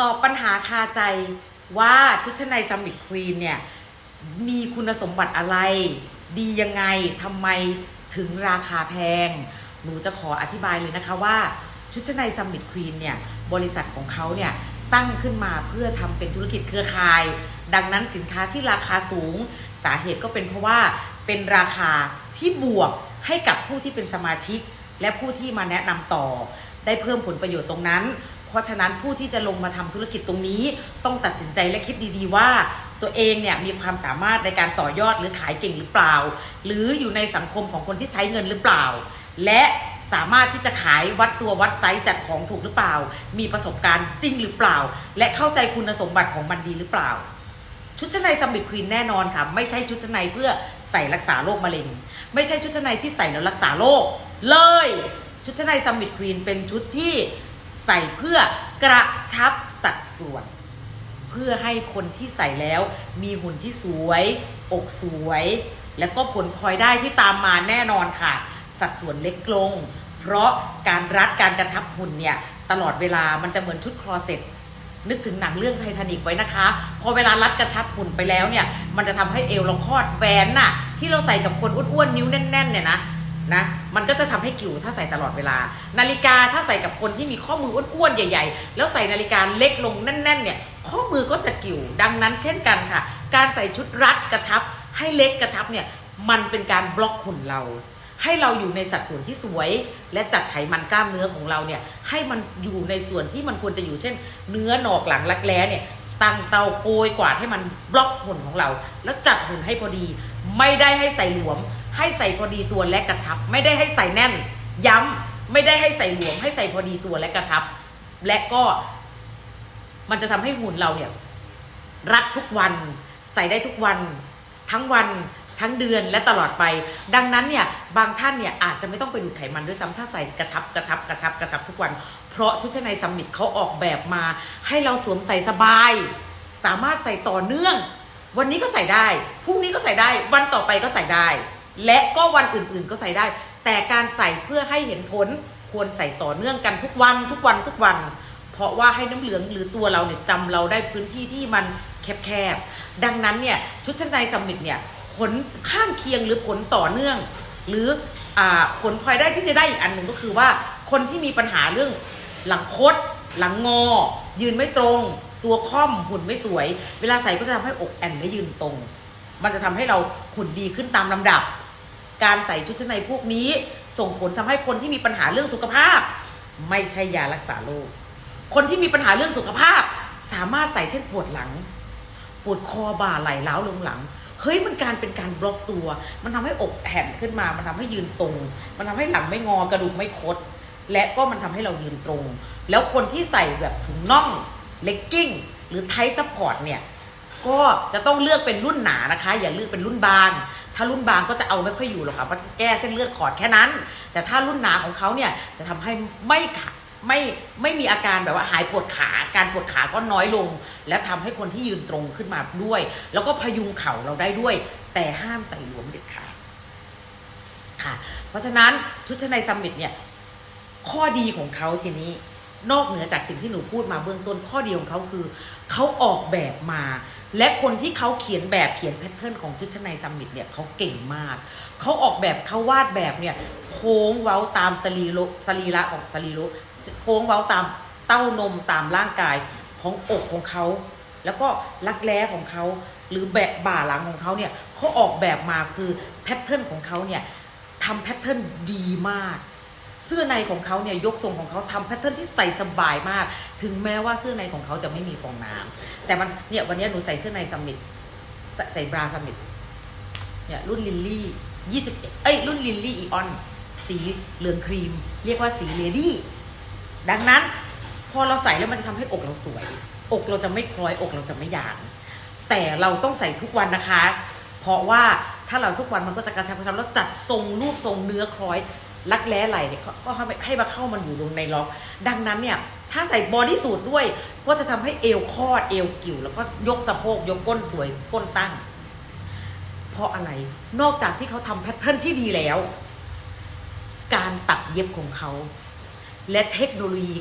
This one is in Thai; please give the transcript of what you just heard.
ตอบปัญหาคาใจว่าชุดชั้นในซัมมิ t ควีนเนี่ย มีคุณสมบัติอะไร ดียังไงทำไมถึงราคาแพง หนูจะขออธิบายเลยนะคะว่าชุดชั้นในซัมมิ t ควีนเนี่ย บริษัทของเขาเนี่ย ตั้งขึ้นมาเพื่อทำเป็นธุรกิจเครือข่าย ดังนั้นสินค้าที่ราคาสูง สาเหตุก็เป็นเพราะว่าเป็นราคาที่บวกให้กับผู้ที่เป็นสมาชิก และผู้ที่มาแนะนำต่อ ได้เพิ่มผลประโยชน์ตรงนั้น เพราะฉะนั้นผู้ที่จะลงมาทำธุรกิจตรงนี้ ต้องตัดสินใจและคิดดีๆว่า ตัวเองเนี่ยมีความสามารถในการต่อยอดหรือขายเก่งหรือเปล่า หรืออยู่ในสังคมของคนที่ใช้เงินหรือเปล่า และสามารถที่จะขายวัดตัววัดไซส์จัดของถูกหรือเปล่า มีประสบการณ์จริงหรือเปล่า และเข้าใจคุณสมบัติของมันดีหรือเปล่า ชุดชั้นในซัมมิ t ควีนแน่นอนค่ะ ไม่ใช่ชุดชั้นในเพื่อใส่รักษาโรคมะเร็ง ไม่ใช่ชุดชั้นในที่ใส่แล้วรักษาโรคเลย ชุดชั้นในซัมมิ t ควีนเป็นชุดที่ ใส่เพื่อกระชับสัดส่วน เพื่อให้คนที่ใส่แล้วมีหุ่นที่สวย อกสวย แล้วก็ผลพลอยได้ที่ตามมาแน่นอนค่ะ สัดส่วนเล็กลง เพราะการรัดการกระชับหุ่นเนี่ย ตลอดเวลามันจะเหมือนชุดคลอเซ็ตนึกถึงหนังเรื่องไททานิกไว้นะคะ พอเวลารัดกระชับหุ่นไปแล้วเนี่ย มันจะทำให้เอวเราคลอดแหวนน่ะ ที่เราใส่กับคนอ้วนๆนิ้วแน่นๆเนี่ยนะ นะมันก็จะทำให้กิ่วถ้าใส่ตลอดเวลา นาฬิกาถ้าใส่กับคนที่มีข้อมืออ้วนๆใหญ่ ๆ แล้วใส่นาฬิกาเล็กลงแน่นๆเนี่ยข้อมือก็จะกิ่วดังนั้นเช่นกันค่ะ การใส่ชุดรัดกระชับ ให้เล็กกระชับเนี่ยมันเป็นการบล็อกหุ่นเรา ให้เราอยู่ในสัดส่วนที่สวย และจัดไขมันกล้ามเนื้อของเราเนี่ยให้มันอยู่ในส่วนที่มันควรจะอยู่เช่น เนื้อหนอกหลังรักแร้เนี่ยตั้งเตาโกยกวาดให้มันบล็อกหุ่นของเรา แล้วจัดหุ่นให้พอดี ไม่ได้ให้ใส่หลวม ให้ใส่พอดีตัวและกระชับ ไม่ได้ให้ใส่แน่น ย้ำไม่ได้ให้ใส่หลวม ให้ใส่พอดีตัวและกระชับ และก็มันจะทำให้หุ่นเราเนี่ย รัดทุกวันใส่ได้ทุกวัน ทั้งวันทั้งเดือนและตลอดไป ดังนั้นเนี่ยบางท่านเนี่ยอาจจะไม่ต้องไปดูดไขมันด้วยซ้ำถ้าใส่กระชับกระชับกระชับกระชับทุกวัน เพราะชุดชั้นในซัมมิตเขาออกแบบมา ให้เราสวมใส่สบาย สามารถใส่ต่อเนื่อง วันนี้ก็ใส่ได้พรุ่งนี้ก็ใส่ได้ วันต่อไปก็ใส่ได้ และก็วันอื่นๆก็ใส่ได้ แต่การใส่เพื่อให้เห็นผลควรใส่ต่อเนื่องกันทุกวันทุกวันทุกวัน เพราะว่าให้น้ำเหลืองหรือตัวเราเนี่ยจำเราได้พื้นที่ที่มันแคบๆ ดังนั้นเนี่ยชุดชั้นในซัมมิตเนี่ยผลข้างเคียงหรือผลต่อเนื่อง หรืออผลพลอยได้ที่จะได้อีกอันหนึ่งก็คือว่าคนที่มีปัญหาเรื่องหลังคด หลังงอ ยืนไม่ตรง ตัวค่อมหุ่นไม่สวย เวลาใส่ก็จะทำให้อกแอนและยืนตรง มันจะทำให้เราหุ่นดีขึ้นตามลำดับ การใส่ชุดชั้นในพวกนี้ ส่งผลทำให้คนที่มีปัญหาเรื่องสุขภาพ ไม่ใช่ยารักษาโรคคนที่มีปัญหาเรื่องสุขภาพ สามารถใส่เช่นปวดหลัง ปวดคอบ่าไหล่ล้าวลงหลังเฮ้ยมันการเป็นการบล็อกตัว มันทำให้อกแผ่นขึ้นมา มันทำให้ยืนตรง มันทำให้หลังไม่งอกระดูกไม่คด และก็มันทำให้เรายืนตรง แล้วคนที่ใส่แบบถุงน่องเลกกิ้งหรือไทซัพพอร์ตเนี่ย ก็จะต้องเลือกเป็นรุ่นหนานะคะ อย่าเลือกเป็นรุ่นบาง ถ้ารุ่นบางก็จะเอาไม่ค่อยอยู่หรอกค่ะมันจะแก้เส้นเลือดขอดแค่นั้น แต่ถ้ารุ่นหนาของเขาเนี่ยจะทำให้ไม่ขาไม่ไม่มีอาการแบบว่าหายปวดขาการปวดขาก็น้อยลง และทำให้คนที่ยืนตรงขึ้นมาด้วย แล้วก็พยุงเข่าเราได้ด้วย แต่ห้ามใส่หลวมเด็ดขาดค่ะ เพราะฉะนั้นชุดชั้นในซัมมิตเนี่ยข้อดีของเขาทีนี้นอกเหนือจากสิ่งที่หนูพูดมาเบื้องต้นข้อดีของเขาคือ เขาออกแบบมา และคนที่เขาเขียนแบบเขียนแพทเทิร์นของชุดชั้นในซัมมิตเนี่ยเขาเก่งมาก เขาออกแบบเขาวาดแบบเนี่ยโค้งเว้าตามสรีระสรีระของสรีระโค้งเว้าตามเต้านมตามร่างกายของอกของเขา แล้วก็รักแร้ของเขาหรือแบบบ่าหลังของเขาเนี่ยเขาออกแบบมาคือแพทเทิร์นของเขาเนี่ยทำแพทเทิร์นดีมาก สื้อในของเขาเนี่ยยกทรงของเขาทำแพทเทิร์นที่ใส่สบายมาก ถึงแม้ว่าเสื้อในของเขาจะไม่มีฟองน้ำแต่มันเนี่ยวันนี้หนูใส่เสื้อในซัมมิตใส่ใส่บราซัมมิตเนี่ยรุ่นลิลลี่ยี่สิบเอ้ยรุ่นลิลลี่อีออนสีเหลืองครีม เรียกว่าสีเลดี้ดังนั้นพอเราใส่แล้วมันจะทำให้อกเราสวย อกเราจะไม่คล้อยอกเราจะไม่หยางแต่เราต้องใส่ทุกวันนะคะ เพราะว่าถ้าเราทุกวันมันก็จะกระชับกระชับแล้วจัดทรงรูปทรงเนื้อคล้อย รักแร้ไหลเนี่ยก็ให้ให้มาเข้ามันอยู่ลงในล็อก ดังนั้นเนี่ย ถ้าใส่บอดี้สูทด้วย ก็จะทำให้เอวคอดเอวกิ่ว แล้วก็ยกสะโพกยกก้นสวยก้นตั้ง เพราะอะไรนอกจากที่เขาทำแพทเทิร์นที่ดีแล้ว การตัดเย็บของเขา และเทคโนโลยี